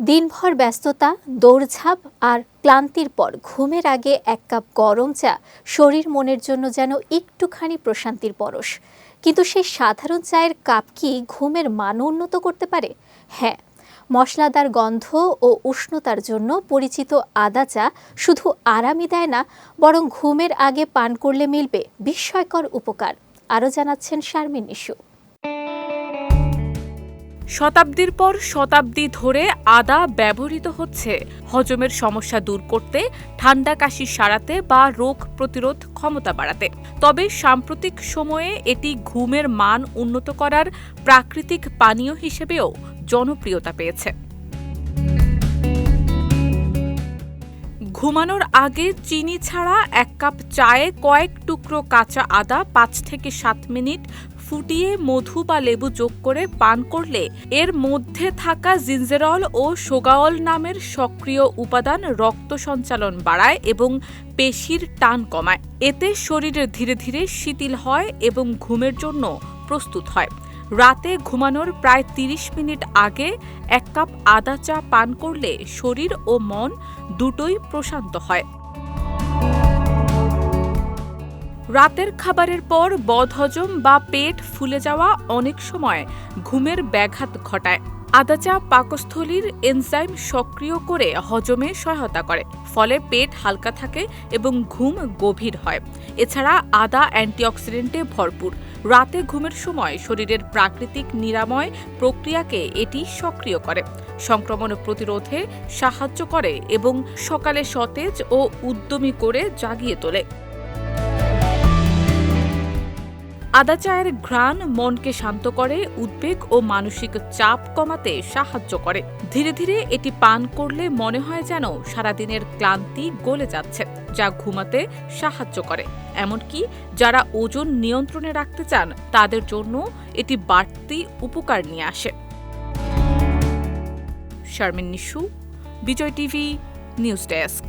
দিনভর ব্যস্ততা, দৌড়ঝাঁপ আর ক্লান্তির পর ঘুমের আগে এক কাপ গরম চা শরীর মনের জন্য যেন একটুখানি প্রশান্তির পরশ। কিন্তু সেই সাধারণ চায়ের কাপ কি ঘুমের মান উন্নত করতে পারে? হ্যাঁ মশলাদার গন্ধ ও উষ্ণতার জন্য পরিচিত আদা চা শুধু আরামই দেয় না, বরং ঘুমের আগে পান করলে মিলবে বিস্ময়কর উপকার, আরও জানাচ্ছেন শারমিন নিশু শতাব্দীর পর শতাব্দী ধরে আদা ব্যবহৃত হচ্ছে। হজমের সমস্যা দূর করতে, ঠান্ডা কাশি সারাতে বা রোগ প্রতিরোধ ক্ষমতা বাড়াতে। তবে সাম্প্রতিক সময়ে এটি ঘুমের মান উন্নত করার প্রাকৃতিক পানীয় হিসেবেও জনপ্রিয়তা পেয়েছে। ঘুমানোর আগে চিনি ছাড়া এক কাপ চায়ে কয়েক টুকরো কাঁচা আদা পাঁচ থেকে সাত মিনিট ফুটিয়ে মধু বা লেবু যোগ করে পান করলে এর মধ্যে থাকা জিঞ্জেরল ও সোগাওল নামের সক্রিয় উপাদান রক্ত সঞ্চালন বাড়ায় এবং পেশির টান কমায়। এতে শরীরে ধীরে ধীরে শিথিল হয় এবং ঘুমের জন্য প্রস্তুত হয়। রাতে ঘুমানোর প্রায় ৩০ মিনিট আগে এক কাপ আদা চা পান করলে শরীর ও মন দুটোই প্রশান্ত হয়। রাতের খাবারের পর বদহজম বা পেট ফুলে যাওয়া অনেক সময় ঘুমের ব্যাঘাত ঘটায়। আদা চা পাকস্থলীর এনজাইম সক্রিয় করে হজমে সহায়তা করে, ফলে পেট হালকা থাকে এবং ঘুম গভীর হয়। এছাড়া আদা অ্যান্টিঅক্সিডেন্টে ভরপুর। রাতে ঘুমের সময় শরীরের প্রাকৃতিক নিরাময় প্রক্রিয়াকে এটি সক্রিয় করে। সংক্রমণ প্রতিরোধে সাহায্য করে এবং সকালে সতেজ ও উদ্যমী করে জাগিয়ে তোলে। আদা চায়ের ঘ্রাণ মনকে শান্ত করে, উদ্বেগ ও মানসিক চাপ কমাতে সাহায্য করে। ধীরে ধীরে এটি পান করলে মনে হয় যেন সারাদিনের ক্লান্তি গলে যাচ্ছে, যা ঘুমাতে সাহায্য করে। এমনকি যারা ওজন নিয়ন্ত্রণে রাখতে চান, তাদের জন্য এটি বাড়তি উপকার নিয়ে আসে। Sharmin Nishu, Bijoy TV, news desk.